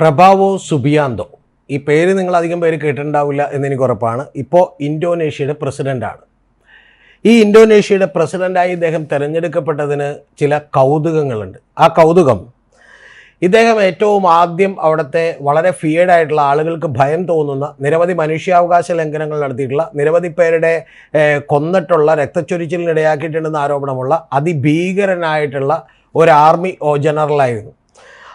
പ്രഭാവോ Subianto. ഈ പേര് നിങ്ങൾ അധികം പേര് കേട്ടിട്ടുണ്ടാവില്ല എന്നെനിക്ക് ഉറപ്പാണ്. ഇപ്പോൾ ഇന്തോനേഷ്യയുടെ പ്രസിഡന്റാണ് ഈ ഇന്തോനേഷ്യയുടെ പ്രസിഡന്റായി ഇദ്ദേഹം തിരഞ്ഞെടുക്കപ്പെട്ടതിന് ചില കൗതുകങ്ങളുണ്ട്. ആ കൗതുകം ഇദ്ദേഹം ഏറ്റവും ആദ്യം അവിടുത്തെ വളരെ ഫിയേഡ് ആയിട്ടുള്ള ആളുകൾക്ക് ഭയം തോന്നുന്ന നിരവധി മനുഷ്യാവകാശ ലംഘനങ്ങൾ നടത്തിയിട്ടുള്ള നിരവധി പേരുടെ കൊന്നിട്ടുള്ള രക്തച്ചൊരിച്ചിലിന് ഇടയാക്കിയിട്ടുണ്ടെന്ന ആരോപണമുള്ള അതിഭീകരനായിട്ടുള്ള ഒരു ആർമി ജനറലായിരുന്നു.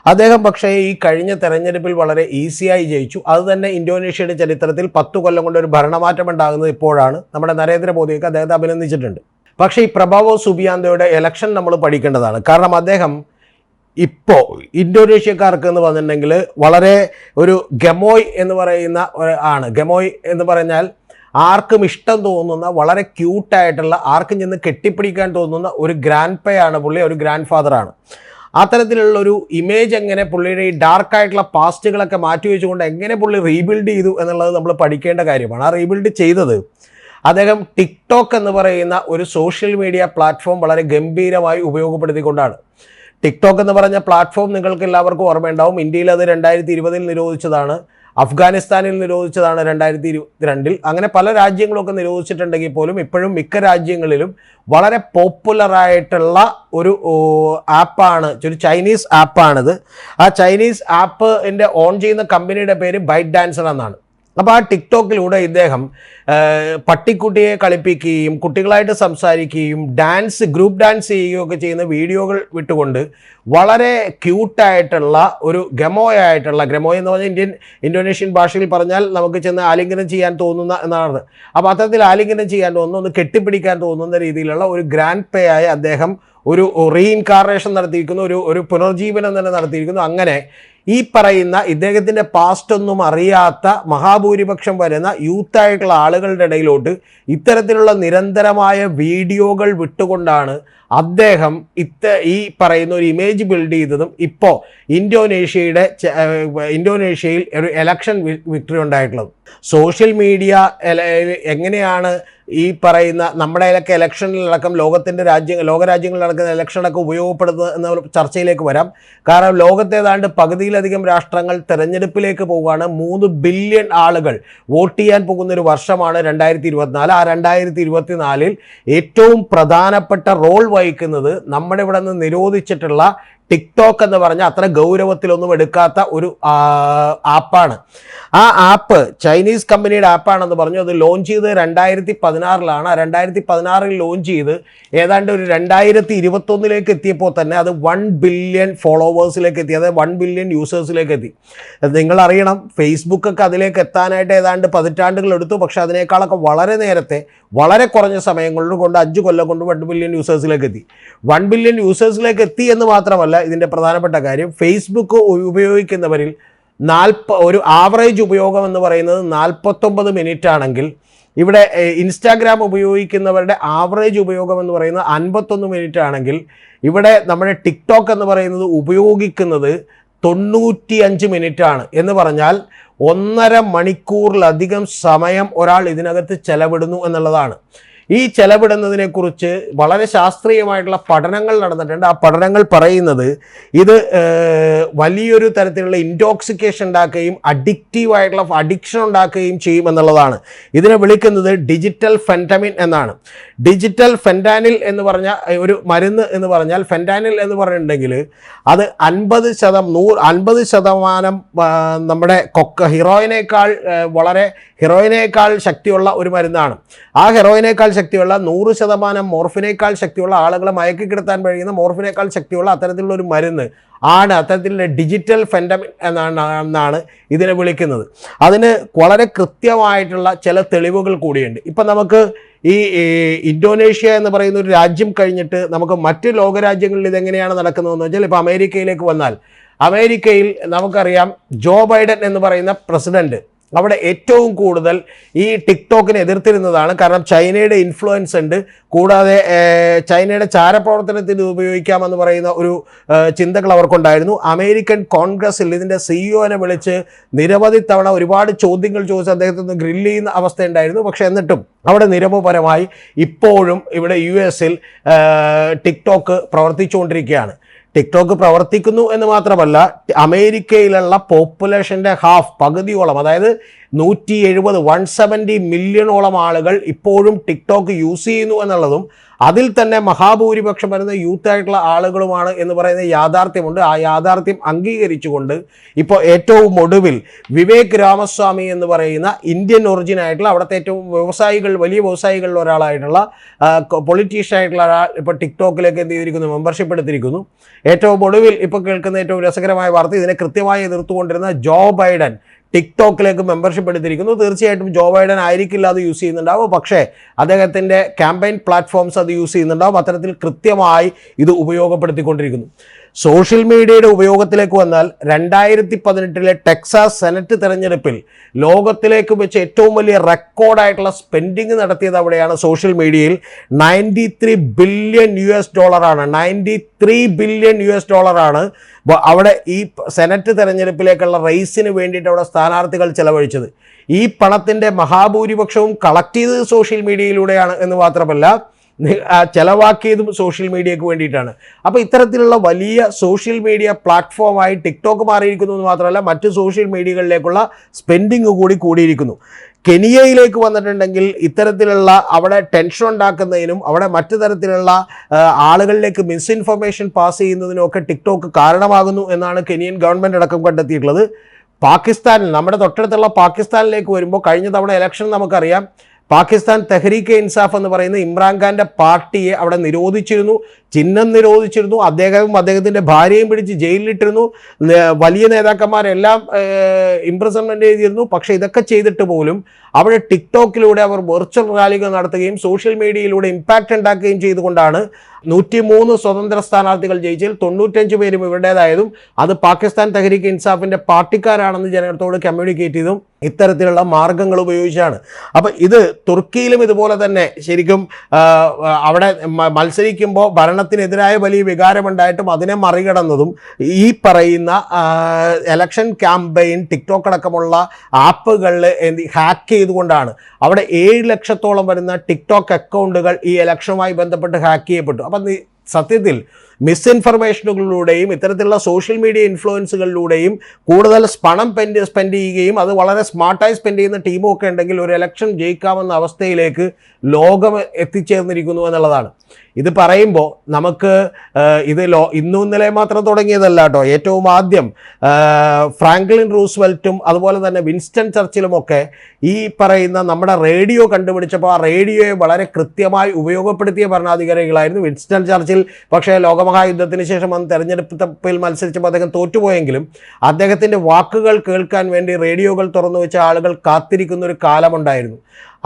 അദ്ദേഹം പക്ഷേ ഈ കഴിഞ്ഞ തെരഞ്ഞെടുപ്പിൽ വളരെ ഈസിയായി ജയിച്ചു. അത് തന്നെ ഇന്തോനേഷ്യയുടെ ചരിത്രത്തിൽ പത്തു കൊല്ലം കൊണ്ട് ഒരു ഭരണമാറ്റം ഉണ്ടാകുന്നത് ഇപ്പോഴാണ് നമ്മുടെ നരേന്ദ്രമോദിയൊക്കെ അദ്ദേഹത്തെ അഭിനന്ദിച്ചിട്ടുണ്ട്. പക്ഷേ ഈ പ്രഭാവോ സുബിയാന്തോയുടെ ഇലക്ഷൻ നമ്മൾ പഠിക്കേണ്ടതാണ്. കാരണം അദ്ദേഹം ഇപ്പോൾ ഇന്തോനേഷ്യക്കാർക്ക് എന്ന് പറഞ്ഞിട്ടുണ്ടെങ്കിൽ വളരെ ഒരു ഗമോയ് എന്ന് പറയുന്ന ആണ്. ഗമോയ് എന്ന് പറഞ്ഞാൽ ആർക്കും ഇഷ്ടം തോന്നുന്ന വളരെ ക്യൂട്ടായിട്ടുള്ള ആർക്കും ചെന്ന് കെട്ടിപ്പിടിക്കാൻ തോന്നുന്ന ഒരു ഗ്രാൻഡ് പേ ആണ് പുള്ളി ഒരു ഗ്രാൻഡ് ഫാദറാണ് അത്തരത്തിലുള്ള ഒരു ഇമേജ് എങ്ങനെ പുള്ളിയുടെ ഈ ഡാർക്ക് ആയിട്ടുള്ള പാസ്റ്റുകളൊക്കെ മാറ്റി വെച്ചുകൊണ്ട് എങ്ങനെ പുള്ളി റീബിൽഡ് ചെയ്തു എന്നുള്ളത് നമ്മൾ പഠിക്കേണ്ട കാര്യമാണ്. ആ റീബിൽഡ് ചെയ്തത് അദ്ദേഹം ടിക്ടോക്ക് എന്ന് പറയുന്ന ഒരു സോഷ്യൽ മീഡിയ പ്ലാറ്റ്ഫോം വളരെ ഗംഭീരമായി ഉപയോഗപ്പെടുത്തിക്കൊണ്ടാണ്. ടിക്ടോക്ക് എന്ന് പറഞ്ഞ പ്ലാറ്റ്ഫോം നിങ്ങൾക്ക് എല്ലാവർക്കും ഓർമ്മയുണ്ടാവും. ഇന്ത്യയിൽ അത് രണ്ടായിരത്തി ഇരുപതിൽ നിരോധിച്ചതാണ്. അഫ്ഗാനിസ്ഥാനിൽ നിരോധിച്ചതാണ് രണ്ടായിരത്തി ഇരുപത്തിരണ്ടിൽ അങ്ങനെ പല രാജ്യങ്ങളൊക്കെ നിരോധിച്ചിട്ടുണ്ടെങ്കിൽ പോലും ഇപ്പോഴും മിക്ക രാജ്യങ്ങളിലും വളരെ പോപ്പുലറായിട്ടുള്ള ഒരു ആപ്പാണ് ഒരു ചൈനീസ് ആപ്പാണിത്. ആ ചൈനീസ് ആപ്പ് എന്റെ ഓൺ ചെയ്യുന്ന കമ്പനിയുടെ പേര് ബൈറ്റ് ഡാൻസർ എന്നാണ്. അപ്പോൾ ആ ടിക്ടോക്കിലൂടെ ഇദ്ദേഹം പട്ടിക്കുട്ടിയെ കളിപ്പിക്കുകയും കുട്ടികളായിട്ട് സംസാരിക്കുകയും ഡാൻസ് ഗ്രൂപ്പ് ഡാൻസ് ചെയ്യുകയൊക്കെ ചെയ്യുന്ന വീഡിയോകൾ വിട്ടുകൊണ്ട് വളരെ ക്യൂട്ടായിട്ടുള്ള ഒരു ഗമോയായിട്ടുള്ള ഗമോ എന്ന് പറഞ്ഞാൽ ഇന്ത്യൻ ഇന്തോനേഷ്യൻ ഭാഷയിൽ പറഞ്ഞാൽ നമുക്ക് ചെന്ന് ആലിംഗനം ചെയ്യാൻ തോന്നുന്ന എന്നാണ്. അപ്പോൾ അത്തരത്തിൽ ആലിംഗനം ചെയ്യാൻ തോന്നുന്നു ഒന്ന് കെട്ടിപ്പിടിക്കാൻ തോന്നുന്ന രീതിയിലുള്ള ഒരു ഗ്രാൻഡ് പേ ആയി അദ്ദേഹം ഒരു റീഇൻകാർണേഷൻ നടത്തിയിരിക്കുന്നു ഒരു ഒരു പുനർജീവനം തന്നെ നടത്തിയിരിക്കുന്നു. അങ്ങനെ ഈ പറയുന്ന ഇദ്ദേഹത്തിന്റെ പാസ്റ്റ് ഒന്നും അറിയാത്ത മഹാഭൂരിപക്ഷം വരുന്ന യൂത്തായിട്ടുള്ള ആളുകളുടെ ഇടയിലോട്ട് ഇത്തരത്തിലുള്ള നിരന്തരമായ വീഡിയോകൾ വിട്ടുകൊണ്ടാണ് അദ്ദേഹം ഇത്ത ഈ പറയുന്ന ഒരു ഇമേജ് ബിൽഡ് ചെയ്തതും ഇപ്പോൾ ഇന്തോനേഷ്യയുടെ ഇന്തോനേഷ്യയിൽ ഒരു എലക്ഷൻ വിക്ടറി ഉണ്ടായിട്ടുള്ളത്. സോഷ്യൽ മീഡിയ എങ്ങനെയാണ് ഈ പറയുന്ന നമ്മുടെ ഇലക്കെ ഇലക്ഷനിലടക്കം ലോകത്തിന്റെ രാജ്യ ലോകരാജ്യങ്ങളിൽ നടക്കുന്ന ഇലക്ഷനൊക്കെ ഉപയോഗപ്പെടുത്തുന്നത് എന്ന ചർച്ചയിലേക്ക് വരാം. കാരണം ലോകത്തേതാണ്ട് പകുതിയിലധികം രാഷ്ട്രങ്ങൾ തെരഞ്ഞെടുപ്പിലേക്ക് പോവുകയാണ്. മൂന്ന് ബില്യൺ ആളുകൾ വോട്ട് ചെയ്യാൻ പോകുന്ന ഒരു വർഷമാണ് രണ്ടായിരത്തി ഇരുപത്തിനാല് ആ രണ്ടായിരത്തി ഇരുപത്തിനാലിൽ ഏറ്റവും പ്രധാനപ്പെട്ട റോൾ വഹിക്കുന്നത് നമ്മുടെ ഇവിടെ നിന്ന് നിരോധിച്ചിട്ടുള്ള ടിക്ടോക്ക് എന്ന് പറഞ്ഞാൽ അത്ര ഗൗരവത്തിലൊന്നും എടുക്കാത്ത ഒരു ആപ്പാണ്. ആ ആപ്പ് ചൈനീസ് കമ്പനിയുടെ ആപ്പാണെന്ന് പറഞ്ഞു. അത് ലോഞ്ച് ചെയ്ത് രണ്ടായിരത്തി പതിനാറിലാണ് രണ്ടായിരത്തി പതിനാറിൽ ലോഞ്ച് ചെയ്ത് ഏതാണ്ട് ഒരു രണ്ടായിരത്തി ഇരുപത്തൊന്നിലേക്ക് എത്തിയപ്പോൾ തന്നെ അത് വൺ ബില്യൺ ഫോളോവേഴ്സിലേക്ക് എത്തി. അതായത് വൺ ബില്യൺ യൂസേഴ്സിലേക്ക് എത്തി. നിങ്ങൾ അറിയണം ഫേസ്ബുക്കൊക്കെ അതിലേക്ക് എത്താനായിട്ട് ഏതാണ്ട് പതിറ്റാണ്ടുകൾ എടുത്തു. പക്ഷേ അതിനേക്കാളൊക്കെ വളരെ നേരത്തെ വളരെ കുറഞ്ഞ സമയങ്ങളിൽ കൊണ്ട് അഞ്ച് കൊല്ലം കൊണ്ട് വൺ ബില്യൺ യൂസേഴ്സിലേക്ക് എത്തി. വൺ ബില്യൺ യൂസേഴ്സിലേക്ക് എത്തി എന്ന് മാത്രമല്ല ഇതിന്റെ പ്രധാനപ്പെട്ട കാര്യം ഫേസ്ബുക്ക് ഉപയോഗിക്കുന്നവരിൽ നാൽപ്പ ഒരു ആവറേജ് ഉപയോഗം എന്ന് പറയുന്നത് നാൽപ്പത്തൊമ്പത് മിനിറ്റ് ആണെങ്കിൽ ഇവിടെ ഇൻസ്റ്റാഗ്രാം ഉപയോഗിക്കുന്നവരുടെ ആവറേജ് ഉപയോഗം എന്ന് പറയുന്നത് അൻപത്തൊന്ന് മിനിറ്റ് ആണെങ്കിൽ ഇവിടെ നമ്മുടെ ടിക്ടോക്ക് എന്ന് പറയുന്നത് ഉപയോഗിക്കുന്നത് തൊണ്ണൂറ്റി അഞ്ച് മിനിറ്റ് ആണ്. എന്ന് പറഞ്ഞാൽ ഒന്നര മണിക്കൂറിലധികം സമയം ഒരാൾ ഇതിനകത്ത് ചെലവിടുന്നു എന്നുള്ളതാണ്. ഈ ചെലവിടുന്നതിനെ കുറിച്ച് വളരെ ശാസ്ത്രീയമായിട്ടുള്ള പഠനങ്ങൾ നടന്നിട്ടുണ്ട്. ആ പഠനങ്ങൾ പറയുന്നത് ഇത് വലിയൊരു തരത്തിലുള്ള ഇൻടോക്സിക്കേഷൻ ഉണ്ടാക്കുകയും അഡിക്റ്റീവ് ആയിട്ടുള്ള അഡിക്ഷൻ ഉണ്ടാക്കുകയും ചെയ്യും എന്നുള്ളതാണ്. ഇതിനെ വിളിക്കുന്നത് ഡിജിറ്റൽ ഫെന്റമിൻ എന്നാണ്. ഡിജിറ്റൽ ഫെന്റാനിൽ എന്ന് പറഞ്ഞ ഒരു മരുന്ന് എന്ന് പറഞ്ഞാൽ ഫെന്റാനിൽ എന്ന് പറഞ്ഞിട്ടുണ്ടെങ്കിൽ അത് അൻപത് ശതം നൂറ് അൻപത് ശതമാനം നമ്മുടെ കൊക്ക ഹീറോയിനേക്കാൾ വളരെ ഹീറോയിനേക്കാൾ ശക്തിയുള്ള ഒരു മരുന്നാണ്. ആ ഹെറോയിനേക്കാൾ ശക്തിയുള്ള നൂറ് ശതമാനം മോർഫിനേക്കാൾ ശക്തിയുള്ള ആളുകളെ മയക്കി കിടത്താൻ കഴിയുന്ന മോർഫിനേക്കാൾ ശക്തിയുള്ള അത്തരത്തിലുള്ള ഒരു മരുന്ന് ആണ് അത്തരത്തിലുള്ള ഡിജിറ്റൽ ഫെൻഡമിൻ എന്നാണ് എന്നാണ് ഇതിനെ വിളിക്കുന്നത്. അതിന് വളരെ കൃത്യമായിട്ടുള്ള ചില തെളിവുകൾ കൂടിയുണ്ട്. ഇപ്പം നമുക്ക് ഈ ഇന്തോനേഷ്യ എന്ന് പറയുന്ന ഒരു രാജ്യം കഴിഞ്ഞിട്ട് നമുക്ക് മറ്റ് ലോകരാജ്യങ്ങളിൽ ഇതെങ്ങനെയാണ് നടക്കുന്നതെന്ന് വെച്ചാൽ ഇപ്പോൾ അമേരിക്കയിലേക്ക് വന്നാൽ അമേരിക്കയിൽ നമുക്കറിയാം ജോ ബൈഡൻ എന്ന് പറയുന്ന പ്രസിഡന്റ് അവിടെ ഏറ്റവും കൂടുതൽ ഈ ടിക്ടോക്കിനെ എതിർത്തിരുന്നതാണ്. കാരണം ചൈനയുടെ ഇൻഫ്ലുവൻസ് ഉണ്ട്. കൂടാതെ ചൈനയുടെ ചാരപ്രവർത്തനത്തിന് ഉപയോഗിക്കാമെന്ന് പറയുന്ന ഒരു ചിന്തകൾ അവർക്കുണ്ടായിരുന്നു. അമേരിക്കൻ കോൺഗ്രസിൽ ഇതിന്റെ സിഇഒനെ വിളിച്ച് നിരവധി തവണ ഒരുപാട് ചോദ്യങ്ങൾ ചോദിച്ച് അദ്ദേഹത്തിൽ നിന്ന് ഗ്രില്ല് ചെയ്യുന്ന അവസ്ഥ ഉണ്ടായിരുന്നു പക്ഷേ എന്നിട്ടും അവിടെ നിരവപരമായി ഇപ്പോഴും ഇവിടെ യു എസിൽ ടിക്ടോക്ക് പ്രവർത്തിച്ചുകൊണ്ടിരിക്കുകയാണ്. ടിക്ടോക്ക് പ്രവർത്തിക്കുന്നു എന്ന് മാത്രമല്ല അമേരിക്കയിലുള്ള പോപ്പുലേഷന്റെ ഹാഫ് പകുതിയോളം അതായത് നൂറ്റി എഴുപത് വൺ സെവന്റി മില്യണോളം ആളുകൾ ഇപ്പോഴും ടിക്ടോക്ക് യൂസ് ചെയ്യുന്നു എന്നുള്ളതും അതിൽ തന്നെ മഹാഭൂരിപക്ഷം വരുന്ന യൂത്ത് ആയിട്ടുള്ള ആളുകളുമാണ് എന്ന് പറയുന്ന യാഥാർത്ഥ്യമുണ്ട്. ആ യാഥാർത്ഥ്യം അംഗീകരിച്ചുകൊണ്ട് ഇപ്പോൾ ഏറ്റവും ഒടുവിൽ വിവേക് രാമസ്വാമി എന്ന് പറയുന്ന ഇന്ത്യൻ ഒറിജിൻ ആയിട്ടുള്ള അവിടുത്തെ ഏറ്റവും വ്യവസായികൾ വലിയ വ്യവസായികളിൽ ഒരാളായിട്ടുള്ള പൊളിറ്റീഷ്യൻ ആയിട്ടുള്ള ഒരാൾ ഇപ്പോൾ ടിക്ടോക്കിലേക്ക് എന്ത് ചെയ്തിരിക്കുന്നു മെമ്പർഷിപ്പ് എടുത്തിരിക്കുന്നു. ഏറ്റവും ഒടുവിൽ ഇപ്പോൾ കേൾക്കുന്ന ഏറ്റവും രസകരമായ വാർത്ത ഇതിനെ കൃത്യമായി എതിർത്തുകൊണ്ടിരുന്ന ജോ ബൈഡൻ ടിക്ടോക്കിലേക്ക് മെമ്പർഷിപ്പ് എടുത്തിരിക്കുന്നു. തീർച്ചയായിട്ടും ജോ ബൈഡൻ ആയിരിക്കില്ല അത് യൂസ് ചെയ്യുന്നുണ്ടാവും പക്ഷേ അദ്ദേഹത്തിന്റെ ക്യാമ്പയിൻ പ്ലാറ്റ്ഫോംസ് അത് യൂസ് ചെയ്യുന്നുണ്ടാവും. അത്തരത്തിൽ കൃത്യമായി ഇത് ഉപയോഗപ്പെടുത്തിക്കൊണ്ടിരിക്കുന്നു. സോഷ്യൽ മീഡിയയുടെ ഉപയോഗത്തിലേക്ക് വന്നാൽ രണ്ടായിരത്തി പതിനെട്ടിലെ ടെക്സാസ് സെനറ്റ് തെരഞ്ഞെടുപ്പിൽ ലോകത്തിലേക്ക് വെച്ച് ഏറ്റവും വലിയ റെക്കോർഡായിട്ടുള്ള സ്പെൻഡിങ് നടത്തിയത് അവിടെയാണ് സോഷ്യൽ മീഡിയയിൽ. Ninety three billion U S ഡോളറാണ്. Ninety three billion U S ഡോളറാണ് അവിടെ ഈ സെനറ്റ് തെരഞ്ഞെടുപ്പിലേക്കുള്ള റേസിന് വേണ്ടിയിട്ട് അവിടെ സ്ഥാനാർത്ഥികൾ ചെലവഴിച്ചത്. ഈ പണത്തിന്റെ മഹാഭൂരിപക്ഷവും കളക്ട് ചെയ്തത് സോഷ്യൽ മീഡിയയിലൂടെയാണ് എന്ന് മാത്രമല്ല ചെലവാക്കിയതും സോഷ്യൽ മീഡിയക്ക് വേണ്ടിയിട്ടാണ്. അപ്പോൾ ഇത്തരത്തിലുള്ള വലിയ സോഷ്യൽ മീഡിയ പ്ലാറ്റ്ഫോമായി ടിക്ടോക്ക് മാറിയിരിക്കുന്നു എന്ന് മാത്രമല്ല മറ്റ് സോഷ്യൽ മീഡിയകളിലേക്കുള്ള സ്പെൻഡിങ് കൂടി കൂടിയിരിക്കുന്നു. കെനിയയിലേക്ക് വന്നിട്ടുണ്ടെങ്കിൽ ഇത്തരത്തിലുള്ള അവിടെ ടെൻഷൻ ഉണ്ടാക്കുന്നതിനും അവിടെ മറ്റു തരത്തിലുള്ള ആളുകളിലേക്ക് മിസ്ഇൻഫർമേഷൻ പാസ് ചെയ്യുന്നതിനും ഒക്കെ ടിക്ടോക്ക് കാരണമാകുന്നു എന്നാണ് കെനിയൻ ഗവൺമെന്റ് അടക്കം കണ്ടെത്തിയിട്ടുള്ളത്. പാകിസ്ഥാനിൽ നമ്മുടെ തൊട്ടടുത്തുള്ള പാകിസ്ഥാനിലേക്ക് വരുമ്പോൾ കഴിഞ്ഞ തവണ ഇലക്ഷൻ നമുക്കറിയാം പാകിസ്ഥാൻ തെഹ്രീക്ക് ഇൻസാഫ് എന്ന് പറയുന്ന ഇമ്രാൻഖാന്റെ പാർട്ടിയെ അവിടെ നിരോധിച്ചിരുന്നു ചിഹ്നം നിരോധിച്ചിരുന്നു അദ്ദേഹവും അദ്ദേഹത്തിന്റെ ഭാര്യയും പിടിച്ച് ജയിലിലിട്ടിരുന്നു വലിയ നേതാക്കന്മാരെല്ലാം ഇംപ്രസൺമെന്റ് ചെയ്തിരുന്നു പക്ഷേ ഇതൊക്കെ ചെയ്തിട്ട് പോലും അവിടെ ടിക്ടോക്കിലൂടെ അവർ വെർച്വൽ റാലികൾ നടത്തുകയും സോഷ്യൽ മീഡിയയിലൂടെ ഇമ്പാക്റ്റ് ഉണ്ടാക്കുകയും ചെയ്തുകൊണ്ടാണ് നൂറ്റി മൂന്ന് സ്വതന്ത്ര സ്ഥാനാർത്ഥികൾ ജയിച്ചതിൽ തൊണ്ണൂറ്റഞ്ച് പേരും ഇവരുടേതായതും അത് പാകിസ്ഥാൻ തെഹരീക്ക് ഇൻസാഫിന്റെ പാർട്ടിക്കാരാണെന്ന് ജനങ്ങളോട് കമ്മ്യൂണിക്കേറ്റ് ചെയ്തും ഇത്തരത്തിലുള്ള മാർഗങ്ങൾ ഉപയോഗിച്ചാണ്. അപ്പം ഇത് തുർക്കിയിലും ഇതുപോലെ തന്നെ ശരിക്കും അവിടെ മത്സരിക്കുമ്പോൾ ഭരണത്തിനെതിരായ വലിയ വികാരമുണ്ടായിട്ടും അതിനെ മറികടന്നതും ഈ പറയുന്ന എലക്ഷൻ ക്യാമ്പയിൻ ടിക്ടോക്ക് അടക്കമുള്ള ആപ്പുകളിൽ ഹാക്ക് ചെയ്തുകൊണ്ടാണ്. അവിടെ ഏഴ് ലക്ഷത്തോളം വരുന്ന ടിക്ടോക്ക് അക്കൗണ്ടുകൾ ഈ ഇലക്ഷനുമായി ബന്ധപ്പെട്ട് ഹാക്ക് ചെയ്യപ്പെട്ടു. അപ്പം സത്യത്തിൽ മിസ്ഇൻഫർമേഷനുകളിലൂടെയും ഇത്തരത്തിലുള്ള സോഷ്യൽ മീഡിയ ഇൻഫ്ലുവൻസുകളിലൂടെയും കൂടുതൽ പണം പെൻഡ് സ്പെൻഡ് ചെയ്യുകയും അത് വളരെ സ്മാർട്ടായി സ്പെൻഡ് ചെയ്യുന്ന ടീമും ഒക്കെ ഉണ്ടെങ്കിൽ ഒരു ഇലക്ഷൻ ജയിക്കാമെന്ന അവസ്ഥയിലേക്ക് ലോകം എത്തിച്ചേർന്നിരിക്കുന്നു എന്നുള്ളതാണ്. ഇത് പറയുമ്പോൾ നമുക്ക് ഇത് ലോ ഇന്നും ഇന്നലെ മാത്രം തുടങ്ങിയതല്ല കേട്ടോ. ഏറ്റവും ആദ്യം ഫ്രാങ്ക്ലിൻ റൂസ്വെൽറ്റും അതുപോലെ തന്നെ വിൻസ്റ്റൺ ചർച്ചിലുമൊക്കെ ഈ പറയുന്ന നമ്മുടെ റേഡിയോ കണ്ടുപിടിച്ചപ്പോൾ ആ റേഡിയോയെ വളരെ കൃത്യമായി ഉപയോഗപ്പെടുത്തിയ ഭരണാധികാരികളായിരുന്നു വിൻസ്റ്റൺ ചർച്ചിൽ. പക്ഷേ ലോകമഹായുദ്ധത്തിന് ശേഷം അന്ന് തെരഞ്ഞെടുപ്പിൽ മത്സരിച്ചപ്പോൾ അദ്ദേഹം തോറ്റുപോയെങ്കിലും അദ്ദേഹത്തിന്റെ വാക്കുകൾ കേൾക്കാൻ വേണ്ടി റേഡിയോകൾ തുറന്നു വെച്ച ആളുകൾ കാത്തിരിക്കുന്ന ഒരു കാലമുണ്ടായിരുന്നു.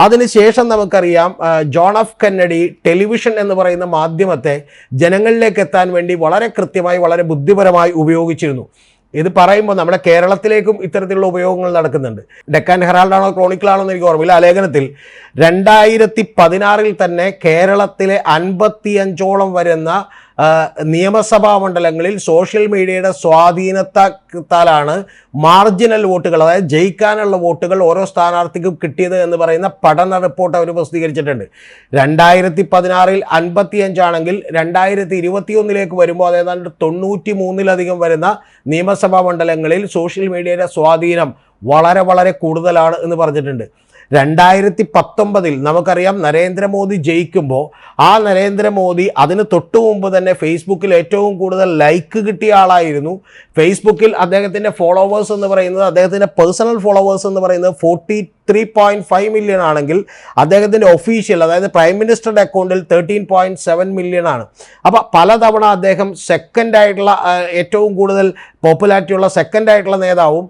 അതിനുശേഷം നമുക്കറിയാം ജോൺ ഓഫ് കന്നഡി ടെലിവിഷൻ എന്ന് പറയുന്ന മാധ്യമത്തെ ജനങ്ങളിലേക്ക് എത്താൻ വേണ്ടി വളരെ കൃത്യമായി വളരെ ബുദ്ധിപരമായി ഉപയോഗിച്ചിരുന്നു. ഇത് പറയുമ്പോൾ നമ്മുടെ കേരളത്തിലേക്കും ഇത്തരത്തിലുള്ള ഉപയോഗങ്ങൾ നടക്കുന്നുണ്ട്. ഡെക്കാൻ ഹെറാൾഡാണോ ക്രോണിക്കിളാണോ എന്ന് എനിക്ക് ഓർമ്മയില്ല. ആ ലേഖനത്തിൽ രണ്ടായിരത്തി പതിനാറിൽ തന്നെ കേരളത്തിലെ അൻപത്തിയഞ്ചോളം വരുന്ന നിയമസഭാ മണ്ഡലങ്ങളിൽ സോഷ്യൽ മീഡിയയുടെ സ്വാധീനത്താലാണ് മാർജിനൽ വോട്ടുകൾ അതായത് ജയിക്കാനുള്ള വോട്ടുകൾ ഓരോ സ്ഥാനാർത്ഥിക്കും കിട്ടിയത് എന്ന് പറയുന്ന പഠന റിപ്പോർട്ട് അവർ പ്രസിദ്ധീകരിച്ചിട്ടുണ്ട്. രണ്ടായിരത്തി പതിനാറിൽ അൻപത്തിയഞ്ചാണെങ്കിൽ രണ്ടായിരത്തി ഇരുപത്തിയൊന്നിലേക്ക് വരുമ്പോൾ അതേതാണ്ട് തൊണ്ണൂറ്റി മൂന്നിലധികം വരുന്ന നിയമസഭാ മണ്ഡലങ്ങളിൽ സോഷ്യൽ മീഡിയയുടെ സ്വാധീനം വളരെ വളരെ കൂടുതലാണ് എന്ന് പറഞ്ഞിട്ടുണ്ട്. രണ്ടായിരത്തി പത്തൊമ്പതിൽ നമുക്കറിയാം നരേന്ദ്രമോദി ജയിക്കുമ്പോൾ ആ നരേന്ദ്രമോദി അതിന് തൊട്ടു മുമ്പ് തന്നെ ഫേസ്ബുക്കിൽ ഏറ്റവും കൂടുതൽ ലൈക്ക് കിട്ടിയ ആളായിരുന്നു. ഫേസ്ബുക്കിൽ അദ്ദേഹത്തിന്റെ ഫോളോവേഴ്സ് എന്ന് പറയുന്നത് അദ്ദേഹത്തിന്റെ പേഴ്സണൽ ഫോളോവേഴ്സ് എന്ന് പറയുന്നത് forty three point five million ആണെങ്കിൽ അദ്ദേഹത്തിന്റെ ഒഫീഷ്യൽ അതായത് പ്രൈം മിനിസ്റ്ററുടെ അക്കൗണ്ടിൽ തേർട്ടീൻ പോയിന്റ് സെവൻ മില്യൺ ആണ്. അപ്പോൾ പലതവണ അദ്ദേഹം സെക്കൻഡ് ആയിട്ടുള്ള ഏറ്റവും കൂടുതൽ പോപ്പുലാരിറ്റി ഉള്ള സെക്കൻഡ് ആയിട്ടുള്ള നേതാവും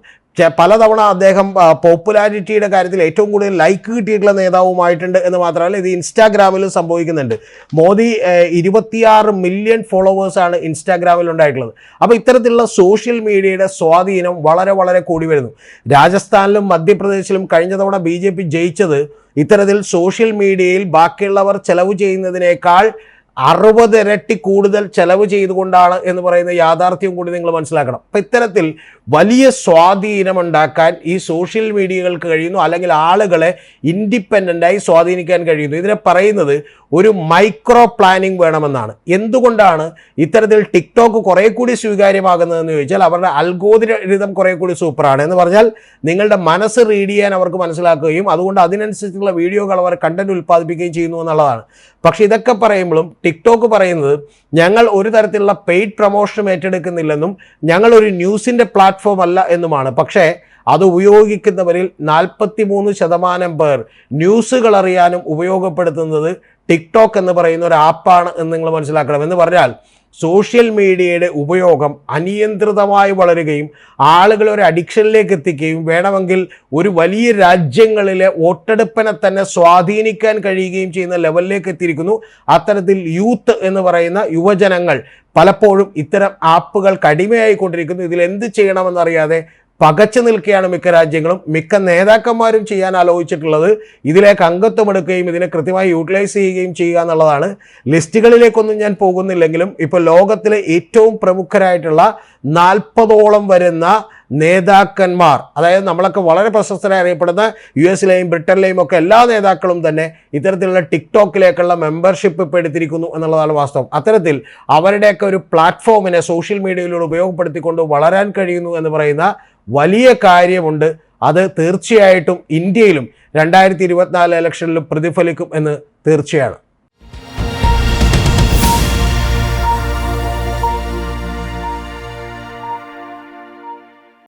പലതവണ അദ്ദേഹം പോപ്പുലാരിറ്റിയുടെ കാര്യത്തിൽ ഏറ്റവും കൂടുതൽ ലൈക്ക് കിട്ടിയിട്ടുള്ള നേതാവുമായിട്ടുണ്ട് എന്ന് മാത്രമല്ല ഇത് ഇൻസ്റ്റാഗ്രാമിലും സംഭവിക്കുന്നുണ്ട്. മോദി ഇരുപത്തിയാറ് മില്യൺ ഫോളോവേഴ്സാണ് ഇൻസ്റ്റാഗ്രാമിൽ ഉണ്ടായിട്ടുള്ളത്. അപ്പോൾ ഇത്തരത്തിലുള്ള സോഷ്യൽ മീഡിയയുടെ സ്വാധീനം വളരെ വളരെ കൂടി വരുന്നു. രാജസ്ഥാനിലും മധ്യപ്രദേശിലും കഴിഞ്ഞ തവണ ബി ജയിച്ചത് ഇത്തരത്തിൽ സോഷ്യൽ മീഡിയയിൽ ബാക്കിയുള്ളവർ ചെലവ് ചെയ്യുന്നതിനേക്കാൾ അറുപത് ഇരട്ടി കൂടുതൽ ചെലവ് ചെയ്തുകൊണ്ടാണ് എന്ന് പറയുന്ന യാഥാർത്ഥ്യം കൂടി നിങ്ങൾ മനസ്സിലാക്കണം. അപ്പം ഇത്തരത്തിൽ വലിയ സ്വാധീനമുണ്ടാക്കാൻ ഈ സോഷ്യൽ മീഡിയകൾക്ക് കഴിയുന്നു അല്ലെങ്കിൽ ആളുകളെ ഇൻഡിപെൻഡന്റായി സ്വാധീനിക്കാൻ കഴിയുന്നു. ഇതിനെ പറയുന്നത് ഒരു മൈക്രോ പ്ലാനിങ് വേണമെന്നാണ്. എന്തുകൊണ്ടാണ് ഇത്തരത്തിൽ ടിക്ടോക്ക് കുറേ കൂടി സ്വീകാര്യമാകുന്നതെന്ന് ചോദിച്ചാൽ അവരുടെ അൽഗോരിതം കുറേ കൂടി സൂപ്പറാണ് എന്ന് പറഞ്ഞാൽ നിങ്ങളുടെ മനസ്സ് റീഡ് ചെയ്യാൻ അവർക്ക് മനസ്സിലാക്കുകയും അതുകൊണ്ട് അതിനനുസരിച്ചുള്ള വീഡിയോകൾ അവർ കണ്ടന്റ് ഉൽപ്പാദിപ്പിക്കുകയും ചെയ്യുന്നു എന്നുള്ളതാണ്. പക്ഷേ ഇതൊക്കെ പറയുമ്പോഴും ടിക്ടോക്ക് പറയുന്നത് ഞങ്ങൾ ഒരു തരത്തിലുള്ള പെയ്ഡ് പ്രൊമോഷനും ഏറ്റെടുക്കുന്നില്ലെന്നും ഞങ്ങൾ ഒരു ന്യൂസിന്റെ പ്ലാറ്റ്ഫോം അല്ല എന്നുമാണ്. പക്ഷേ അത് ഉപയോഗിക്കുന്നവരിൽ നാൽപ്പത്തി മൂന്ന് ശതമാനം പേർ ന്യൂസുകൾ അറിയാനും ഉപയോഗപ്പെടുത്തുന്നത് ടിക്ടോക്ക് എന്ന് പറയുന്ന ഒരു ആപ്പാണ് എന്ന് നിങ്ങൾ മനസ്സിലാക്കണം. എന്ന് പറഞ്ഞാൽ സോഷ്യൽ മീഡിയയുടെ ഉപയോഗം അനിയന്ത്രിതമായി വളരുകയും ആളുകളെ ഒരു അഡിക്ഷനിലേക്ക് എത്തിക്കുകയും വേണമെങ്കിൽ ഒരു വലിയ രാജ്യങ്ങളിലെ വോട്ടെടുപ്പിനെ തന്നെ സ്വാധീനിക്കാൻ കഴിയുകയും ചെയ്യുന്ന ലെവലിലേക്ക് എത്തിയിരിക്കുന്നു. അത്തരത്തിൽ യൂത്ത് എന്ന് പറയുന്ന യുവജനങ്ങൾ പലപ്പോഴും ഇത്തരം ആപ്പുകൾ കടിമയായിക്കൊണ്ടിരിക്കുന്നു. ഇതിൽ എന്ത് ചെയ്യണമെന്നറിയാതെ പകച്ചു നിൽക്കുകയാണ് മിക്ക രാജ്യങ്ങളും. മിക്ക നേതാക്കന്മാരും ചെയ്യാൻ ആലോചിച്ചിട്ടുള്ളത് ഇതിലേക്ക് അംഗത്വമെടുക്കുകയും ഇതിനെ കൃത്യമായി യൂട്ടിലൈസ് ചെയ്യുകയും ചെയ്യുക എന്നുള്ളതാണ്. ലിസ്റ്റുകളിലേക്കൊന്നും ഞാൻ പോകുന്നില്ലെങ്കിലും ഇപ്പോൾ ലോകത്തിലെ ഏറ്റവും പ്രമുഖരായിട്ടുള്ള നാൽപ്പതോളം വരുന്ന നേതാക്കന്മാർ അതായത് നമ്മളൊക്കെ വളരെ പ്രശസ്തരായി അറിയപ്പെടുന്ന യു എസിലെയും ബ്രിട്ടനിലെയും ഒക്കെ എല്ലാ നേതാക്കളും തന്നെ ഇത്തരത്തിലുള്ള ടിക്ടോക്കിലേക്കുള്ള മെമ്പർഷിപ്പ് ഇപ്പോൾ എടുത്തിരിക്കുന്നു എന്നുള്ളതാണ് വാസ്തവം. അത്തരത്തിൽ അവരുടെയൊക്കെ ഒരു പ്ലാറ്റ്ഫോമിനെ സോഷ്യൽ മീഡിയയിലൂടെ ഉപയോഗപ്പെടുത്തിക്കൊണ്ട് വളരാൻ കഴിയുന്നു എന്ന് പറയുന്ന വലിയ കാര്യമുണ്ട്. അത് തീർച്ചയായിട്ടും ഇന്ത്യയിലും രണ്ടായിരത്തി ഇരുപത്തിനാല് ഇലക്ഷനിലും പ്രതിഫലിക്കും എന്ന് തീർച്ചയാണ്.